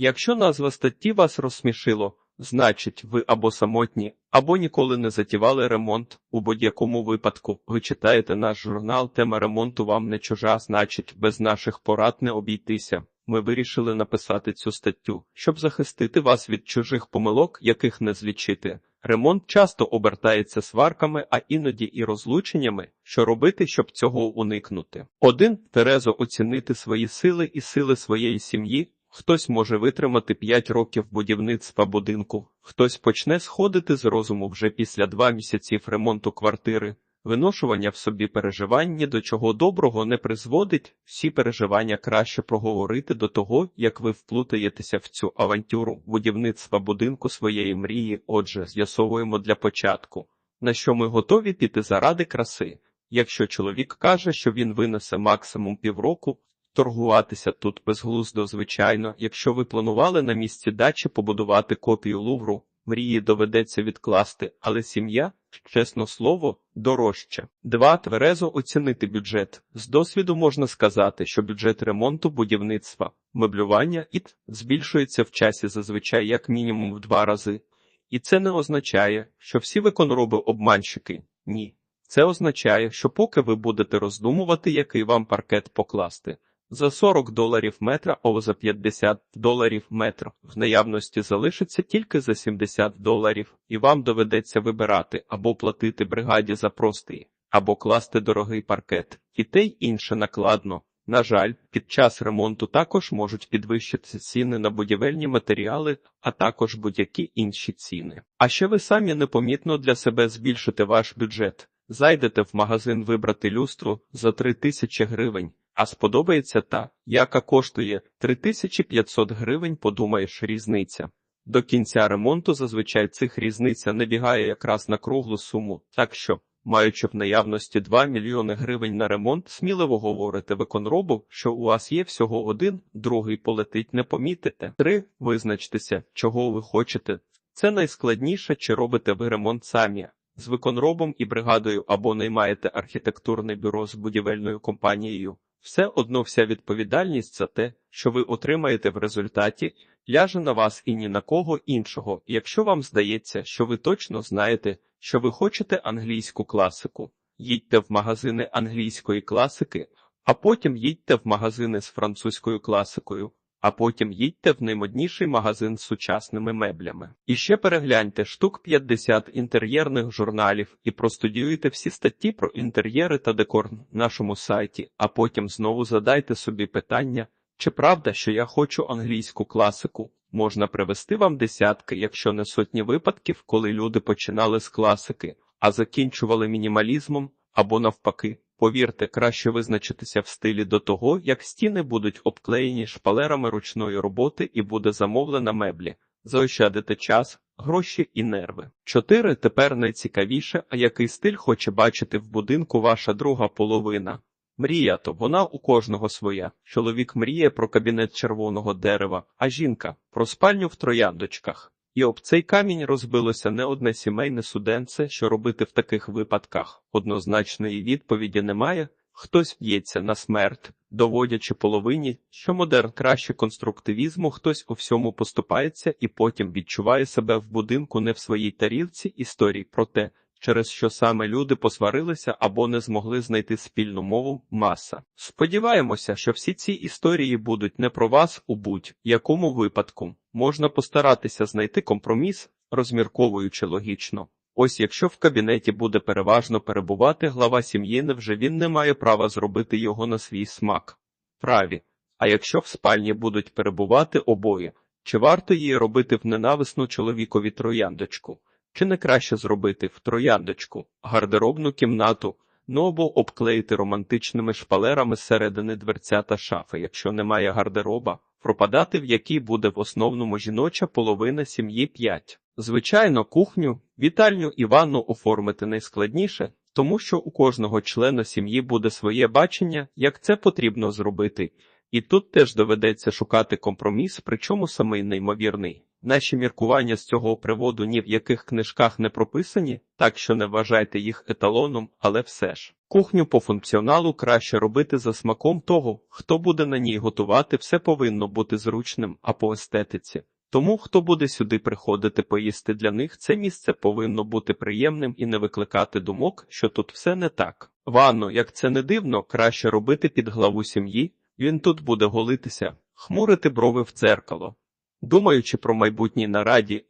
Якщо назва статті вас розсмішило, значить ви або самотні, або ніколи не затівали ремонт. У будь-якому випадку ви читаєте наш журнал, тема ремонту вам не чужа, значить, без наших порад не обійтися. Ми вирішили написати цю статтю, щоб захистити вас від чужих помилок, яких не злічити. Ремонт часто обертається сварками, а іноді і розлученнями. Що робити, щоб цього уникнути? Один Терезо оцінити свої сили і сили своєї сім'ї. Хтось може витримати 5 років будівництва будинку, хтось почне сходити з розуму вже після два місяців ремонту квартири. Виношування в собі переживань до чого доброго не призводить, всі переживання краще проговорити до того, як ви вплутаєтеся в цю авантюру будівництва будинку своєї мрії. Отже, з'ясовуємо для початку, на що ми готові піти заради краси. Якщо чоловік каже, що він винесе максимум півроку, торгуватися тут безглуздо, звичайно. Якщо ви планували на місці дачі побудувати копію лувру, мрії доведеться відкласти, але сім'я, чесно слово, дорожче. Два тверезо оцінити бюджет. З досвіду можна сказати, що бюджет ремонту будівництва, меблювання і т. збільшується в часі зазвичай як мінімум в два рази. І це не означає, що всі виконроби обманщики. Ні. Це означає, що поки ви будете роздумувати, який вам паркет покласти. За 40 доларів метра або за 50 доларів метр в наявності залишиться тільки за 70 доларів, і вам доведеться вибирати або платити бригаді за простий, або класти дорогий паркет. І те й інше накладно. На жаль, під час ремонту також можуть підвищитися ціни на будівельні матеріали, а також будь-які інші ціни. А ще ви самі непомітно для себе збільшите ваш бюджет. Зайдете в магазин вибрати люстру за 3000 гривень. А сподобається та, яка коштує 3500 гривень, подумаєш, різниця. До кінця ремонту зазвичай цих різниця не бігає якраз на круглу суму, так що, маючи в наявності 2 мільйони гривень на ремонт, сміливо говорите виконробу, що у вас є всього один, другий полетить не помітите. Три. Визначтеся, чого ви хочете. Це найскладніше, чи робите ви ремонт самі. З виконробом і бригадою або наймаєте архітектурне бюро з будівельною компанією. Все одно вся відповідальність за те, що ви отримаєте в результаті, ляже на вас і ні на кого іншого, якщо вам здається, що ви точно знаєте, що ви хочете англійську класику. Їдьте в магазини англійської класики, а потім їдьте в магазини з французькою класикою, а потім їдьте в наймодніший магазин з сучасними меблями. І ще перегляньте штук 50 інтер'єрних журналів і простудіюйте всі статті про інтер'єри та декор на нашому сайті, а потім знову задайте собі питання, чи правда, що я хочу англійську класику. Можна привести вам десятки, якщо не сотні випадків, коли люди починали з класики, а закінчували мінімалізмом або навпаки. Повірте, краще визначитися в стилі до того, як стіни будуть обклеєні шпалерами ручної роботи і буде замовлена меблі. Заощадите час, гроші і нерви. Чотири тепер найцікавіше, а який стиль хоче бачити в будинку ваша друга половина. Мрія то вона у кожного своя. Чоловік мріє про кабінет червоного дерева, а жінка про спальню в трояндочках. І об цей камінь розбилося не одне сімейне суденце, що робити в таких випадках. Однозначної відповіді немає. Хтось б'ється на смерть, доводячи половині, що модерн краще конструктивізму, хтось у всьому поступається і потім відчуває себе в будинку не в своїй тарілці історій про те, через що саме люди посварилися або не змогли знайти спільну мову маса. Сподіваємося, що всі ці історії будуть не про вас у будь-якому випадку. Можна постаратися знайти компроміс, розмірковуючи логічно. Ось якщо в кабінеті буде переважно перебувати глава сім'ї, невже він не має права зробити його на свій смак? Праві. А якщо в спальні будуть перебувати обоє, чи варто її робити в ненависну чоловікові трояндочку? Чи не краще зробити в трояндочку гардеробну кімнату, ну або обклеїти романтичними шпалерами зсередини дверця та шафи, якщо немає гардероба, пропадати в якій буде в основному жіноча половина сім'ї 5. Звичайно, кухню, вітальню і ванну оформити найскладніше, тому що у кожного члена сім'ї буде своє бачення, як це потрібно зробити, і тут теж доведеться шукати компроміс, причому самий неймовірний. Наші міркування з цього приводу ні в яких книжках не прописані, так що не вважайте їх еталоном, але все ж. Кухню по функціоналу краще робити за смаком того, хто буде на ній готувати, все повинно бути зручним, а по естетиці. Тому, хто буде сюди приходити поїсти для них, це місце повинно бути приємним і не викликати думок, що тут все не так. Ванну, як це не дивно, краще робити під главу сім'ї, він тут буде голитися, хмурити брови в дзеркало. Думаючи про майбутній нараді,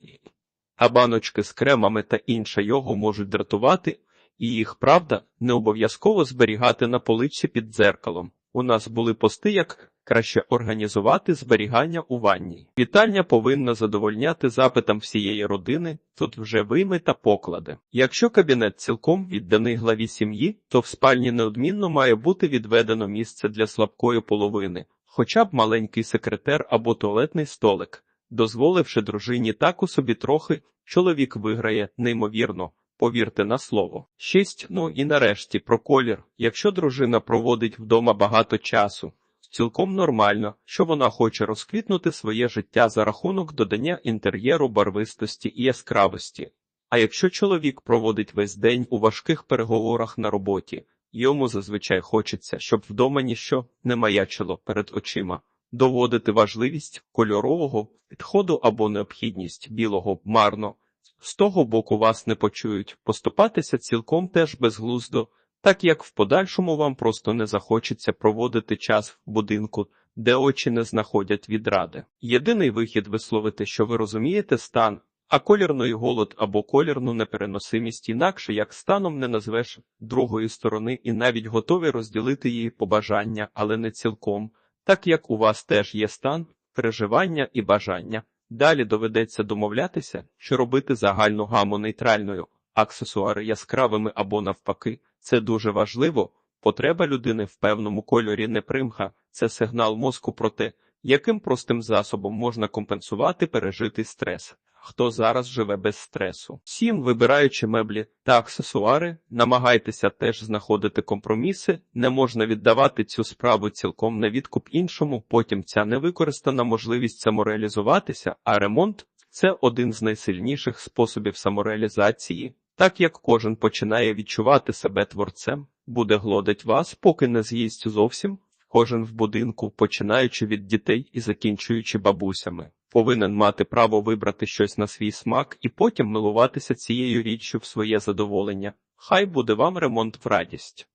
а баночки з кремами та інше його можуть дратувати, і їх правда не обов'язково зберігати на поличці під дзеркалом. У нас були пости, як краще організувати зберігання у ванні. Вітальня повинна задовольняти запитам всієї родини, тут вже вийми та поклади. Якщо кабінет цілком відданий главі сім'ї, то в спальні неодмінно має бути відведено місце для слабкої половини, хоча б маленький секретер або туалетний столик. Дозволивши дружині так у собі трохи, чоловік виграє неймовірно. Повірте на слово. Шість. Ну і нарешті про колір. Якщо дружина проводить вдома багато часу, цілком нормально, що вона хоче розквітнути своє життя за рахунок додання інтер'єру барвистості і яскравості. А якщо чоловік проводить весь день у важких переговорах на роботі, йому зазвичай хочеться, щоб вдома ніщо не маячило перед очима. Доводити важливість кольорового підходу або необхідність білого марно. З того боку вас не почують, поступатися цілком теж безглуздо, так як в подальшому вам просто не захочеться проводити час в будинку, де очі не знаходять відради. Єдиний вихід висловити, що ви розумієте стан, а колірний голод або колірну непереносимість інакше як станом не назвеш другої сторони і навіть готові розділити її побажання, але не цілком, так як у вас теж є стан, переживання і бажання. Далі доведеться домовлятися, що робити загальну гаму нейтральною, аксесуари яскравими або навпаки. Це дуже важливо. Потреба людини в певному кольорі не примха, це сигнал мозку про те, яким простим засобом можна компенсувати пережитий стрес. Хто зараз живе без стресу? Сім, вибираючи меблі та аксесуари, намагайтеся теж знаходити компроміси. Не можна віддавати цю справу цілком на відкуп іншому. Потім ця невикористана можливість самореалізуватися, а ремонт це один з найсильніших способів самореалізації. Так як кожен починає відчувати себе творцем, буде глодить вас, поки не з'їсть зовсім. Кожен в будинку, починаючи від дітей і закінчуючи бабусями, повинен мати право вибрати щось на свій смак і потім милуватися цією річчю в своє задоволення. Хай буде вам ремонт в радість.